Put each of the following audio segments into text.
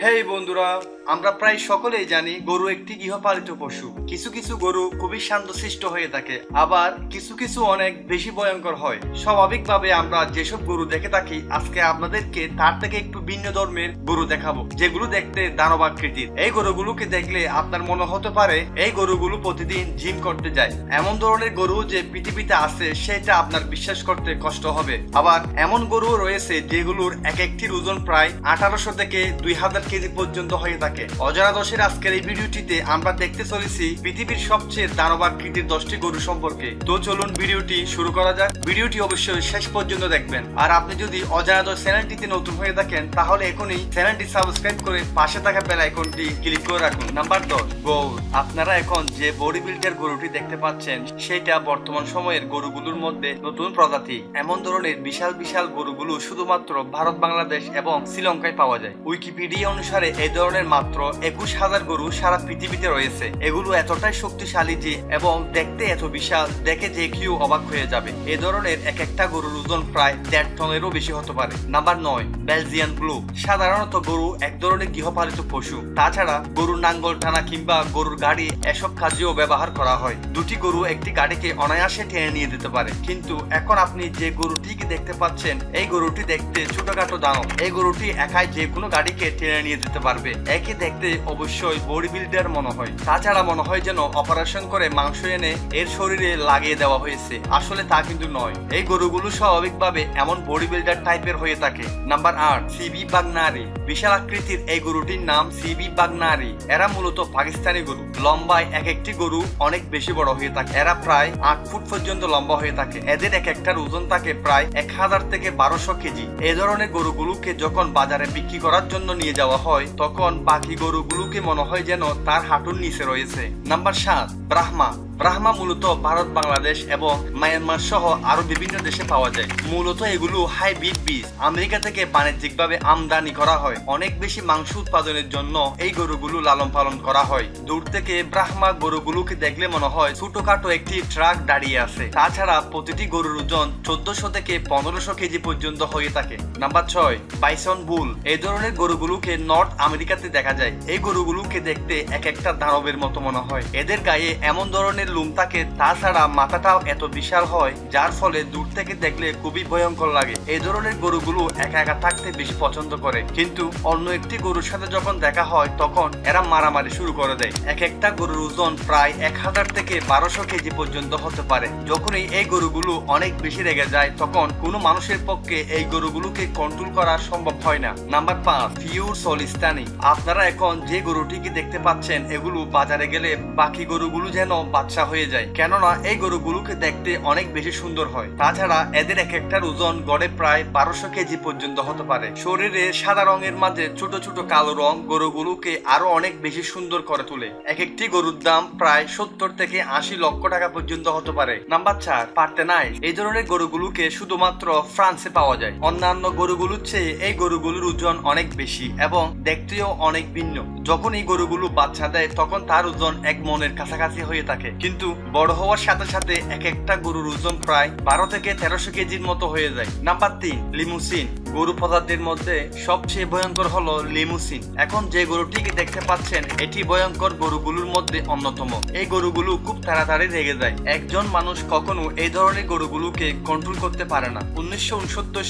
হেই বন্ধুরা আমরা প্রায় সকলেই জানি গরু একটি গৃহপালিত পশু। কিছু কিছু গরু খুবই শান্তশিষ্ট হয়ে থাকে, আবার কিছু কিছু অনেক বেশি ভয়ঙ্কর হয়। স্বাভাবিকভাবে আমরা যেসব গরু দেখে থাকি, আজকে আপনাদেরকে তার থেকে একটু ভিন্ন ধর্মের গরু দেখাবো, যেগুলো দেখতে দানবাকৃতির। এই গরুগুলোকে দেখলে আপনার মনে হতে পারে এই গরুগুলো প্রতিদিন জিম করতে যায়। এমন ধরনের গরু যে পৃথিবীতে আছে, সেটা আপনার বিশ্বাস করতে কষ্ট হবে। আবার এমন গরু রয়েছে যেগুলোর এক একটির ওজন প্রায় আঠারোশো থেকে দুই হাজার কেজি পর্যন্ত হয়ে থাকে। অজানা দশের আজকের এই ভিডিওটিতে আমরা দেখতে চলেছি পৃথিবীর সবচেয়ে দানবাকৃতির দশটি গরু সম্পর্কে। তো চলুন ভিডিওটি শুরু করা যাক। ভিডিওটি অবশ্যই শেষ পর্যন্ত দেখবেন। আর আপনি যদি অজানা দশ চ্যানেলটিতে নতুন হয়ে থাকেন, তাহলে এখনই চ্যানেলটি সাবস্ক্রাইব করে পাশে থাকা বেল আইকনটি ক্লিক করে রাখুন। নাম্বার দশ, গৌর। আপনারা এখন যে বডি বিল্ডার গরুটি দেখতে পাচ্ছেন, সেটা বর্তমান সময়ের গরুগুলোর মধ্যে নতুন প্রজাতি। এমন ধরনের বিশাল বিশাল গরুগুলো শুধুমাত্র ভারত, বাংলাদেশ এবং শ্রীলঙ্কায় পাওয়া যায়। উইকিপিডিয়া অনুসারে এই ধরনের মাত্র একুশ হাজার গরু সারা পৃথিবীতে রয়েছে। এগুলো এতটাই শক্তিশালী যে, এবং দেখতে এত বিশাল, দেখে যে কেউ অবাক হয়ে যাবে। এ ধরনের এক একটা গরুর ওজন প্রায় দেড় টনেরও বেশি হতে পারে। নাম্বার নয়, বেলজিয়ান ব্লু সাধারণত গরু এক ধরনের গৃহপালিত পশু। তাছাড়া গরুর নাঙ্গল টানা কিংবা গরুর গাড়ি এসব কাজেও ব্যবহার করা হয়। দুটি গরু একটি গাড়িকে অনায়াসে টেনে নিয়ে যেতে পারে। কিন্তু এখন আপনি যে গরুটিকে দেখতে পাচ্ছেন, এই গরুটি দেখতে ছোটখাটো দানব। এই গরুটি একাই যে কোনো গাড়িকে টেনে নিয়ে যেতে পারবে। একে দেখতে অবশ্যই বডি বিল্ডার মনে হয়। তাছাড়া মনে হয় যেন অপারেশন করে মাংস এনে এর শরীরে লাগিয়ে দেওয়া হয়েছে। আসলে তা কিন্তু নয়। এই গরুগুলো স্বাভাবিকভাবে এমন বডি বিল্ডার টাইপের হয়ে থাকে। নাম্বার আট, সিবি বাগনারি। বিশাল আকৃতির এই গরুটির নাম সিবি বাগনারি। এরা মূলত পাকিস্তানি গরু। লম্বায় এক একটি গরু অনেক বেশি বড় হয়ে থাকে। এরা প্রায় আট ফুট পর্যন্ত লম্বা হয়ে থাকে। এদের এক একটার ওজন থাকে প্রায় এক হাজার থেকে বারোশো কেজি। এ ধরনের গরুগুলোকে যখন বাজারে বিক্রি করার জন্য নিয়ে যাওয়া হয়, তখন বাকি গরুগুলোকে মনে হয় যেন তার হাঁটুর নিচে রয়েছে। নাম্বার সাত ব্রাহ্মা। ব্রাহ্মা মূলত ভারত, বাংলাদেশ এবং মায়ানমার সহ আরও বিভিন্ন দেশে পাওয়া যায়। মূলত এগুলো হাইব্রিড বীজ। আমেরিকা থেকে বাণিজ্যিকভাবে আমদানি করা হয়। অনেক বেশি মাংস উৎপাদনের জন্য এই গরুগুলো লালন পালন করা হয়। দূর থেকে ব্রাহ্মা গরুগুলোকে দেখলে মনে হয় ছোটখাটো একটি ট্রাক দাঁড়িয়ে আছে। তাছাড়া প্রতিটি গরুর ওজন চোদ্দশো থেকে পনেরোশো কেজি পর্যন্ত হয়ে থাকে। নাম্বার ছয়, বাইসন বুল। এই ধরনের গরুগুলোকে নর্থ আমেরিকাতে দেখা যায়। এই গরুগুলোকে দেখতে এক একটা দানবের মতো মনে হয়। এদের গায়ে এমন ধরনের লুম থাকে, তাছাড়া মাথাটাও এত বিশাল হয়, যার ফলে দূর থেকে দেখলে খুবই ভয়ঙ্কর লাগে। এই ধরনের গরুগুলো একা একা থাকতে বেশি পছন্দ করে। কিন্তু অন্য একটি গরুর সাথে যখন দেখা হয়, তখন এরা মারামারি শুরু করে দেয়। এক একটা গরুর ওজন প্রায় এক হাজার থেকে বারোশো কেজি পর্যন্ত হতে পারে। যখনই এই গরুগুলো অনেক বেশি রেগে যায়, তখন কোনো মানুষের পক্ষে এই গরুগুলোকে কন্ট্রোল করা সম্ভব হয় না। নাম্বার পাঁচ পিওর সলিস্তানি আপনারা এখন যে গরুটিকে দেখতে পাচ্ছেন, এগুলো বাজারে গেলে বাকি গরুগুলো যেন বাচ্চা হয়ে যায়। কেননা, এই গরুগুলোকে দেখতে অনেক বেশি সুন্দর হয়। তাছাড়া, এদের এক একটার ওজন গড়ে প্রায় বারোশো কেজি পর্যন্ত হতে পারে। শরীরে সাদা রঙের মাঝে ছোট ছোট কালো রং গরুগুলোকে আরও অনেক বেশি সুন্দর করে তোলে। এক একটি গরুর দাম প্রায় সত্তর থেকে আশি লক্ষ টাকা পর্যন্ত হতে পারে। নাম্বার চার পার্টেনাইজ এই ধরনের গরুগুলোকে শুধুমাত্র ফ্রান্সে পাওয়া যায়। অন্যান্য গরুগুলোর চেয়ে এই গরুগুলোর ওজন অনেক বেশি এবং দেখতেও অনেক ভিন্ন। যখন এই গরুগুলো বাচ্চা দেয়, তখন তার ওজন এক মনের কাছাকাছি হয়ে থাকে। কিন্তু বড় হওয়ার সাথে সাথে এক একটা গরুর ওজন প্রায় বারো থেকে তেরোশো কেজির মতো হয়ে যায়। নাম্বার তিন, লিমুসিন। গরু পদার্থের মধ্যে সবচেয়ে ভয়ঙ্কর হলো লিমুসিন। এখন যে গরুটিকে দেখতে পাচ্ছেন, এটি ভয়ঙ্কর গরুগুলোর মধ্যে অন্যতম। এই গরুগুলো খুব তাড়াতাড়ি রেগে যায়। একজন মানুষ কখনো এই ধরনের গরুগুলোকে কন্ট্রোল করতে পারে না। উনিশশো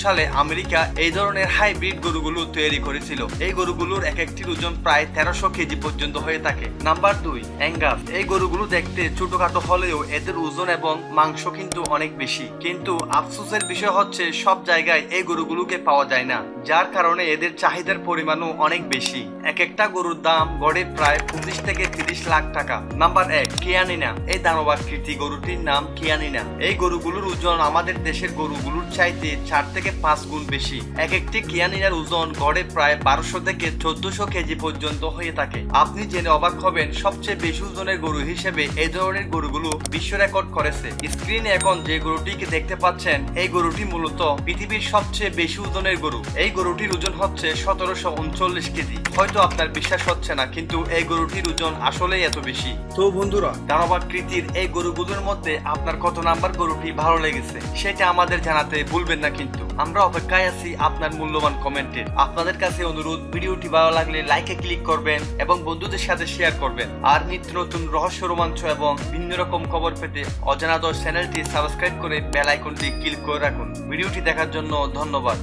সালে আমেরিকা এই ধরনের হাইব্রিড গরুগুলো তৈরি করেছিল। এই গরুগুলোর এক একটির ওজন প্রায় তেরোশো কেজি পর্যন্ত হয়ে থাকে। নাম্বার দুই, অ্যাঙ্গাস। এই গরুগুলো দেখতে ছোটখাটো হলেও এদের ওজন এবং মাংস কিন্তু অনেক বেশি। কিন্তু আফসোসের বিষয় হচ্ছে, সব জায়গায় এই গরুগুলোকে পাওয়া যায় না, যার কারণে এদের চাহিদার পরিমাণও অনেক বেশি। এক একটা গরুর দাম গড়ে প্রায় পঁচিশ থেকে তিরিশ লাখ টাকা। নাম্বার এক, কিয়ানিনা। এই দানবাকৃতি গরুটির নাম কিয়ানিনা। এই গরুগুলোর ওজন আমাদের দেশের গরুগুলোর চাইতে চার থেকে পাঁচ গুণ বেশি। এক একটি কিয়ানিনার ওজন গড়ে প্রায় বারোশো থেকে চোদ্দশো কেজি পর্যন্ত হয়ে থাকে। আপনি জেনে অবাক হবেন, সবচেয়ে বেশি ওজনের গরু হিসেবে এই ধরনের গরুগুলো বিশ্ব রেকর্ড করেছে। স্ক্রিনে এখন যে গরুটিকে দেখতে পাচ্ছেন, এই গরুটি মূলত পৃথিবীর সবচেয়ে বেশি ওজন ওজনের গরু। এই গরুটির ওজন হচ্ছে সতেরোশো উনচল্লিশ কেজি। হয়তো আপনার বিশ্বাস হচ্ছে না কিন্তু এই গরুটির ওজন আসলেই এত বেশি। তো বন্ধুরা দানবাকৃতির এই গরুগুলোর মধ্যে আপনার কত নাম্বার গরুটি ভালো লেগেছে সেটা আমাদের জানাতে ভুলবেন না কিন্তু। আমরা অপেক্ষায় আছি আপনার মূল্যবান কমেন্টের আপনাদের কাছে অনুরোধ ভিডিওটি ভালো লাগলে লাইকে ক্লিক করবেন এবং বন্ধুদের সাথে শেয়ার করবেন। আর নিত্য নতুন রহস্য রোমাঞ্চ এবং ভিন্ন রকম খবর পেতে অজানা দশ চ্যানেলটি সাবস্ক্রাইব করে বেল আইকনটি ক্লিক করে রাখুন। ভিডিওটি দেখার জন্য ধন্যবাদ।